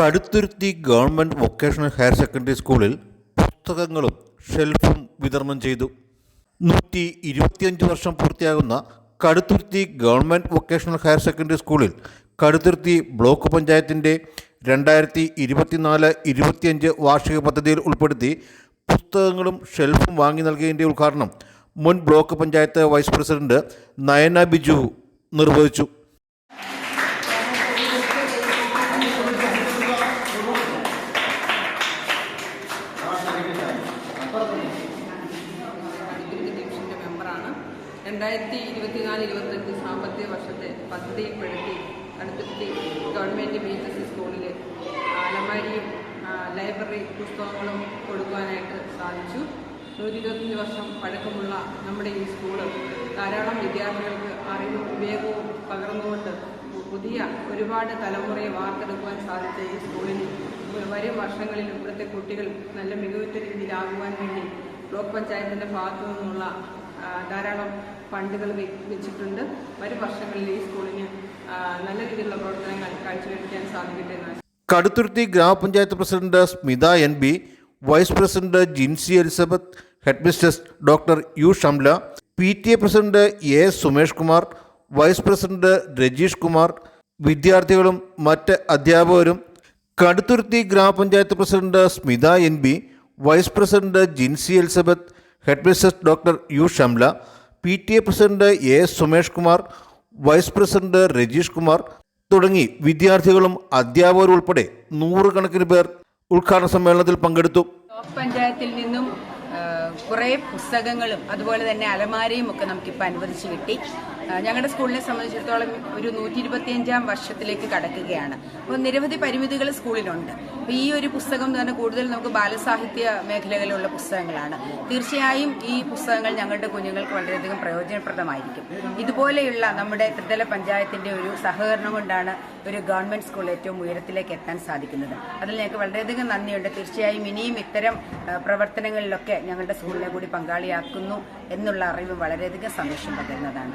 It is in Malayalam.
Kaduthuruthy government vocational higher secondary സ്കൂളിൽ പുസ്തകങ്ങളും ഷെൽഫും വിതരണം ചെയ്തു. നൂറ്റി ഇരുപത്തിയഞ്ച് വർഷം പൂർത്തിയാകുന്ന Kaduthuruthy government vocational higher secondary സ്കൂളിൽ കടുത്തുരുത്തി ബ്ലോക്ക് പഞ്ചായത്തിന്റെ രണ്ടായിരത്തി ഇരുപത്തിനാല് ഇരുപത്തിയഞ്ച് വാർഷിക പദ്ധതിയിൽ ഉൾപ്പെടുത്തി പുസ്തകങ്ങളും ഷെൽഫും വാങ്ങി നൽകിയതിന്റെ ഉദ്ഘാടനം മുൻ block panchayat vice president Nayana Biju നിർവഹിച്ചു. രണ്ടായിരത്തി ഇരുപത്തിനാല് ഇരുപത്തഞ്ച് സാമ്പത്തിക വർഷത്തെ പദ്ധതിയിൽപ്പെടുത്തി അടുത്തിരുത്തി ഗവൺമെന്റ് ബി എച്ച് എസ് സ്കൂളിൽ അലമാരിയും ലൈബ്രറി പുസ്തകങ്ങളും കൊടുക്കുവാനായിട്ട് സാധിച്ചു. നൂറ്റി ഇരുപത്തഞ്ച് വർഷം പഴക്കമുള്ള നമ്മുടെ ഈ സ്കൂൾ ധാരാളം വിദ്യാർത്ഥികൾക്ക് അറിവും വിവേകവും പകർന്നുകൊണ്ട് പുതിയ ഒരുപാട് തലമുറയെ വാർത്തെടുക്കുവാൻ സാധിച്ച ഈ സ്കൂളിന് വരും വർഷങ്ങളിൽ ഇവിടുത്തെ കുട്ടികൾ നല്ല മികവുറ്റ രീതിയിലാകുവാൻ വേണ്ടി ബ്ലോക്ക് പഞ്ചായത്തിന്റെ ഭാഗത്തു നിന്നുള്ള ധാരാളം ഫണ്ടുകൾ വെച്ചിട്ടുണ്ട്. വരും വർഷങ്ങളിൽ ഈ സ്കൂളിന് നല്ല രീതിയിലുള്ള പ്രവർത്തനങ്ങൾ കാഴ്ചവെക്കാൻ സാധിക്കട്ടെ എന്ന് കടുത്തുരുത്തി ഗ്രാമപഞ്ചായത്ത് president Smitha N B vice president Jincy Elizabeth headmistress doctor U Shamla P T A president A Sumesh Kumar vice president Rajeesh Kumar വിദ്യാർത്ഥികളും മറ്റ് അധ്യാപകരും. കടുത്തുരുത്തി ഗ്രാമപഞ്ചായത്ത് president Smitha N B vice president Jincy Elizabeth headmistress doctor U Shamla P T A president A Sumesh Kumar vice president Rajeesh Kumar തുടങ്ങി വിദ്യാർത്ഥികളും അധ്യാപകരും ഉൾപ്പെടെ നൂറുകണക്കിന് പേർ ഉദ്ഘാടന സമ്മേളനത്തിൽ പങ്കെടുത്തു. പഞ്ചായത്തിൽ നിന്നും കുറേ പുസ്തകങ്ങളും അതുപോലെ തന്നെ അലമാരയും ഒക്കെ നമുക്കിപ്പോൾ അനുവദിച്ച് കിട്ടി. ഞങ്ങളുടെ സ്കൂളിനെ സംബന്ധിച്ചിടത്തോളം ഒരു നൂറ്റി ഇരുപത്തിയഞ്ചാം വർഷത്തിലേക്ക് കടക്കുകയാണ്. അപ്പോൾ നിരവധി പരിമിതികൾ സ്കൂളിലുണ്ട്. അപ്പോൾ ഈ ഒരു പുസ്തകം പറഞ്ഞാൽ കൂടുതൽ നമുക്ക് ബാലസാഹിത്യ മേഖലകളിലുള്ള പുസ്തകങ്ങളാണ്. തീർച്ചയായും ഈ പുസ്തകങ്ങൾ ഞങ്ങളുടെ കുഞ്ഞുങ്ങൾക്ക് വളരെയധികം പ്രയോജനപ്രദമായിരിക്കും. ഇതുപോലെയുള്ള നമ്മുടെ ത്രിതല പഞ്ചായത്തിന്റെ ഒരു സഹകരണം കൊണ്ടാണ് ഒരു ഗവൺമെന്റ് സ്കൂൾ ഏറ്റവും ഉയരത്തിലേക്ക് എത്താൻ സാധിക്കുന്നത്. അതിൽ ഞങ്ങൾക്ക് വളരെയധികം നന്ദിയുണ്ട്. തീർച്ചയായും ഇനിയും ഇത്തരം പ്രവർത്തനങ്ങളിലൊക്കെ ഞങ്ങളുടെ സ്കൂളിനെ കൂടി പങ്കാളിയാക്കുന്നു എന്നുള്ള അറിവ് വളരെയധികം സന്തോഷം പകരുന്നതാണ്.